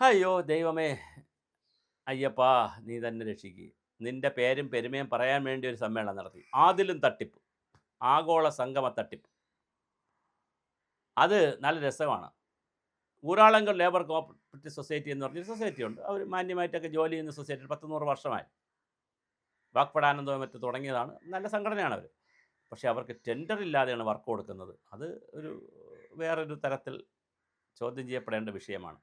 അയ്യോ ദൈവമേ. അയ്യപ്പാ നീ തന്നെ രക്ഷിക്കുക നിന്റെ പേരും പെരുമയും പറയാൻ വേണ്ടി ഒരു സമ്മേളനം നടത്തി. അതിലും തട്ടിപ്പ്. ആഗോള സംഗമ തട്ടിപ്പ്. അത് നല്ല രസമാണ്. ഊരാളങ്കൽ ലേബർ കോപ്പറേറ്റീവ് സൊസൈറ്റി എന്ന് പറഞ്ഞൊരു സൊസൈറ്റി ഉണ്ട്. അവർ മാന്യമായിട്ടൊക്കെ ജോലി ചെയ്യുന്ന സൊസൈറ്റി പത്ത് നൂറ് വർഷമായി. വാക്പടാനന്ദവും മറ്റ് തുടങ്ങിയതാണ്. നല്ല സംഘടനയാണ് അവർ പക്ഷേ അവർക്ക് ടെൻഡർ ഇല്ലാതെയാണ് വർക്ക് കൊടുക്കുന്നത്. അത് ഒരു വേറൊരു തരത്തിൽ ചോദ്യം ചെയ്യപ്പെടേണ്ട വിഷയമാണ്.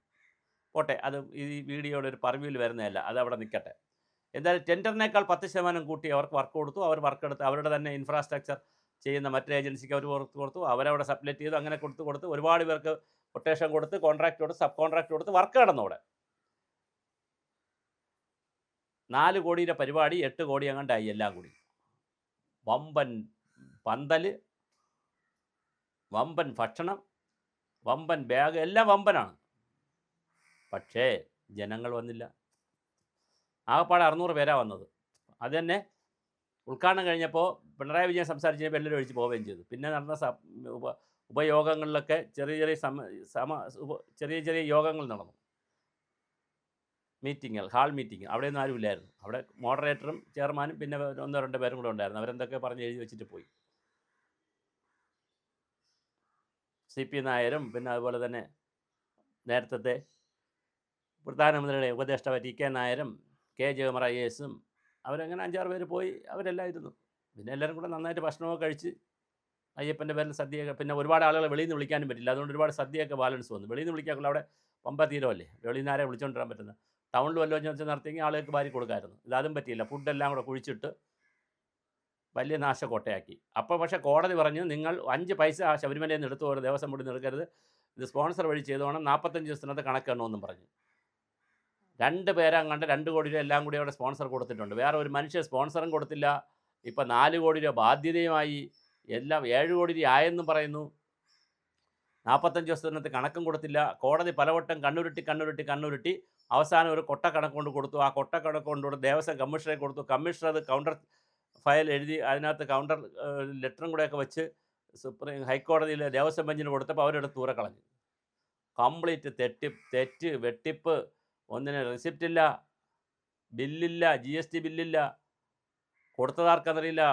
പോട്ടെ അത് ഈ വീഡിയോയുടെ ഒരു പർവ്യൂവിൽ വരുന്നതല്ല അത് അവിടെ നിൽക്കട്ടെ. എന്തായാലും ടെൻഡറിനേക്കാൾ പത്ത് ശതമാനം കൂട്ടി അവർക്ക് വർക്ക് കൊടുത്തു അവർ വർക്ക് എടുത്ത് അവരുടെ തന്നെ ഇൻഫ്രാസ്ട്രക്ചർ ചെയ്യുന്ന മറ്റേ ഏജൻസിക്ക് അവർ വർക്ക് കൊടുത്തു അവരവിടെ സബ്ലെറ്റ് ചെയ്തു അങ്ങനെ കൊടുത്ത് കൊടുത്ത് ഒരുപാട് പേർക്ക് കൊട്ടേഷൻ കൊടുത്ത് കോൺട്രാക്ട് കൊടുത്ത് സബ് കോൺട്രാക്ട് കൊടുത്ത് വർക്ക് നടന്നു അവിടെ നാല് കോടിയുടെ പരിപാടി എട്ട് കോടി അങ്ങണ്ടായി എല്ലാം കൂടി. വമ്പൻ പന്തൽ വമ്പൻ ഭക്ഷണം വമ്പൻ ബാഗ് എല്ലാം വമ്പനാണ്. പക്ഷേ ജനങ്ങൾ വന്നില്ല. ആകപ്പാടെ അറുന്നൂറ് പേരാണ് വന്നത്. അത് തന്നെ ഉദ്ഘാടനം കഴിഞ്ഞപ്പോൾ പിണറായി വിജയൻ സംസാരിച്ച് എല്ലാവരും ഒഴിച്ച് പോവുകയും ചെയ്തു. പിന്നെ നടന്ന ഉപ ഉപയോഗങ്ങളിലൊക്കെ ചെറിയ ചെറിയ സമ സമ ചെറിയ ചെറിയ യോഗങ്ങൾ നടന്നു. മീറ്റിങ്ങുകൾ ഹാൾ മീറ്റിംഗ് ആരും ആരുമില്ലായിരുന്നു. അവിടെ മോഡറേറ്ററും ചെയർമാനും പിന്നെ ഒന്നോ രണ്ടോ പേരും കൂടെ ഉണ്ടായിരുന്നു. അവരെന്തൊക്കെ പറഞ്ഞ് എഴുതി വെച്ചിട്ട് പോയി. സി പി നായരും പിന്നെ അതുപോലെ തന്നെ നേരത്തെ പ്രധാനമന്ത്രിയുടെ ഉപദേഷ്ടാവ് ടി. കെ. നായരും കെ. ജയകുമാർ ഐ. എസും അവരങ്ങനെ അഞ്ചാറ് പേര് പോയി അവരെല്ലാം ഇരുന്നു. പിന്നെ എല്ലാവരും കൂടെ നന്നായിട്ട് ഭക്ഷണമൊക്കെ കഴിച്ച് അയ്യപ്പന്റെ പേരിൽ സദ്യയൊക്കെ പിന്നെ ഒരുപാട് ആളുകളെ വെളിയിൽ നിന്ന് വിളിക്കാനും പറ്റില്ല. അതുകൊണ്ട് ഒരുപാട് സദ്യയൊക്കെ ബാലൻസ് വന്നു. വെളിയിൽ നിന്ന് വിളിക്കാക്കുള്ള അവിടെ പമ്പ തീരമല്ലേ? വെളിയിൽ നിന്ന് ആരെ വിളിച്ചുകൊണ്ടിരാൻ പറ്റുന്ന ടൗണിൽ വല്ലതും വെച്ച് നടത്തിയെങ്കിൽ ആളുകൾക്ക് വാരി കൊടുക്കാമായിരുന്നു ഇതാദ്യം പറ്റിയില്ല. ഫുഡെല്ലാം കൂടെ കുഴിച്ചിട്ട് വലിയ നാശക്കോട്ടയാക്കി. അപ്പോൾ പക്ഷേ കോടതി പറഞ്ഞു നിങ്ങൾ അഞ്ച് പൈസ ശബരിമലയിൽ നിന്ന് എടുത്തു ഓരോ ദേവസ്വം നിന്ന് എടുക്കരുത്. ഇത് സ്പോൺസർ വഴി ചെയ്തോണം. നാൽപ്പത്തഞ്ച് ദിവസത്തിനകത്ത് കണക്കെണ്ണമെന്നും പറഞ്ഞു. രണ്ട് പേരങ്ങാണ്ട് രണ്ട് കോടി രൂപ എല്ലാം കൂടി അവിടെ സ്പോൺസർ കൊടുത്തിട്ടുണ്ട്. വേറെ ഒരു മനുഷ്യ സ്പോൺസറും കൊടുത്തില്ല. ഇപ്പം നാല് കോടി രൂപ ബാധ്യതയുമായി എല്ലാം ഏഴ് കോടി രൂപ ആയെന്നും പറയുന്നു. നാൽപ്പത്തഞ്ച് ദിവസത്തിനകത്ത് കണക്കും കൊടുത്തില്ല. കോടതി പലവട്ടം കണ്ണുരുട്ടി കണ്ണുരുട്ടി കണ്ണുരുട്ടി അവസാനം ഒരു കൊട്ട കണക്ക് കൊണ്ട് കൊടുത്തു. ആ കൊട്ട കണക്ക് കൊണ്ട് ദേവസ്വം കമ്മീഷണറെ കൊടുത്തു. കമ്മീഷണർ അത് കൗണ്ടർ ഫയൽ എഴുതി അതിനകത്ത് കൗണ്ടർ ലെറ്ററും കൂടെയൊക്കെ വെച്ച് സുപ്രീം ഹൈക്കോടതിയിലെ ദേവസ്വം ബെഞ്ചിന് കൊടുത്തപ്പോൾ അവരെടുത്ത് കളഞ്ഞു. കംപ്ലീറ്റ് തെറ്റി തെറ്റ് വെട്ടിപ്പ് ഒന്നിന് റെസിപ്റ്റ് ഇല്ല ബില്ലില്ല ജി എസ് ടി ബില്ലില്ല കൊടുത്തതാർക്കെന്നറിയില്ല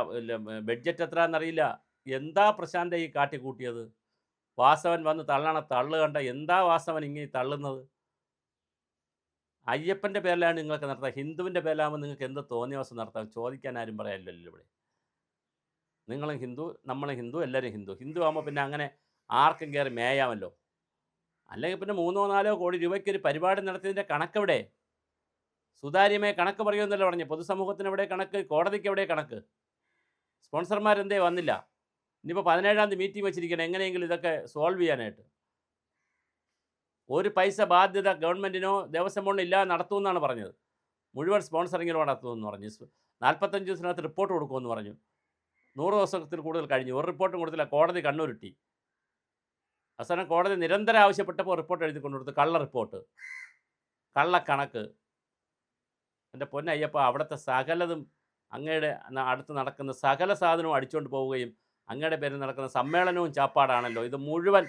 ബഡ്ജറ്റ് എത്ര എന്നറിയില്ല എന്താ പ്രശാന്ത ഈ കാട്ടിക്കൂട്ടിയത് വാസവൻ വന്ന് തള്ളണ തള്ളു കണ്ട എന്താ വാസവൻ ഇങ്ങനെ തള്ളുന്നത്? അയ്യപ്പന്റെ പേരിലാണ് നിങ്ങൾക്ക് നടത്താം ഹിന്ദുവിന്റെ പേരിലാകുമ്പോൾ നിങ്ങൾക്ക് എന്ത് തോന്നിയ ദിവസം നടത്താം? ചോദിക്കാൻ ആരും പറയാനില്ലല്ലോ ഇവിടെ. നിങ്ങളും ഹിന്ദു നമ്മളും ഹിന്ദു എല്ലാവരും ഹിന്ദു. ഹിന്ദു ആകുമ്പോൾ പിന്നെ അങ്ങനെ ആർക്കും കയറി മേയാമല്ലോ. അല്ലെങ്കിൽ പിന്നെ മൂന്നോ നാലോ കോടി രൂപയ്ക്ക് ഒരു പരിപാടി നടത്തിയതിന്റെ കണക്കെവിടെ? സുതാര്യമായ കണക്ക് പറയുമെന്നല്ലോ പറഞ്ഞു. പൊതുസമൂഹത്തിന് എവിടെ കണക്ക്? കോടതിക്ക് എവിടെ കണക്ക്? സ്പോൺസർമാരെന്തേ വന്നില്ല. ഇനിയിപ്പോൾ പതിനേഴാം തീയതി മീറ്റിംഗ് വെച്ചിരിക്കണം. എങ്ങനെയെങ്കിലും ഇതൊക്കെ സോൾവ് ചെയ്യാനായിട്ട്. ഒരു പൈസ ബാധ്യത ഗവൺമെന്റിനോ ദേവസ്വം ബോർഡിനോ ഇല്ലാതെ നടത്തുമെന്നാണ് പറഞ്ഞത്. മുഴുവൻ സ്പോൺസറിങ്ങിലോ നടത്തുമെന്ന് പറഞ്ഞു. നാൽപ്പത്തഞ്ച് ദിവസത്തിനകത്ത് റിപ്പോർട്ട് കൊടുക്കുമെന്ന് പറഞ്ഞു. നൂറ് ദിവസത്തിൽ കൂടുതൽ കഴിഞ്ഞു. ഒരു റിപ്പോർട്ടും കൊടുത്തില്ല. കോടതി കണ്ണൂരുട്ടി. അവസാനം കോടതി നിരന്തരം ആവശ്യപ്പെട്ടപ്പോൾ റിപ്പോർട്ട് എഴുതി കൊണ്ടുകൊടുത്തു. കള്ള റിപ്പോർട്ട്. കള്ളക്കണക്ക് എന്റെ പൊന്നയ്യപ്പ അവിടുത്തെ സകലതും അങ്ങയുടെ അടുത്ത് നടക്കുന്ന സകല സാധനവും അടിച്ചുകൊണ്ട് പോവുകയും അങ്ങയുടെ പേരിൽ നടക്കുന്ന സമ്മേളനവും ചാപ്പാടാണല്ലോ. ഇത് മുഴുവൻ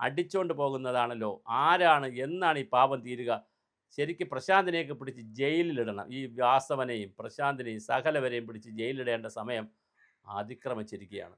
അടിച്ചുകൊണ്ട് പോകുന്നതാണല്ലോ. ആരാണ് എന്നാണ് ഈ പാപം തീരുക. ശരിക്ക് പ്രശാന്തിനെയൊക്കെ പിടിച്ച് ജയിലിലിടണം. ഈ വ്യാസവനെയും പ്രശാന്തിനെയും സകലവരെയും പിടിച്ച് ജയിലിടേണ്ട സമയം അതിക്രമിച്ചിരിക്കുകയാണ്.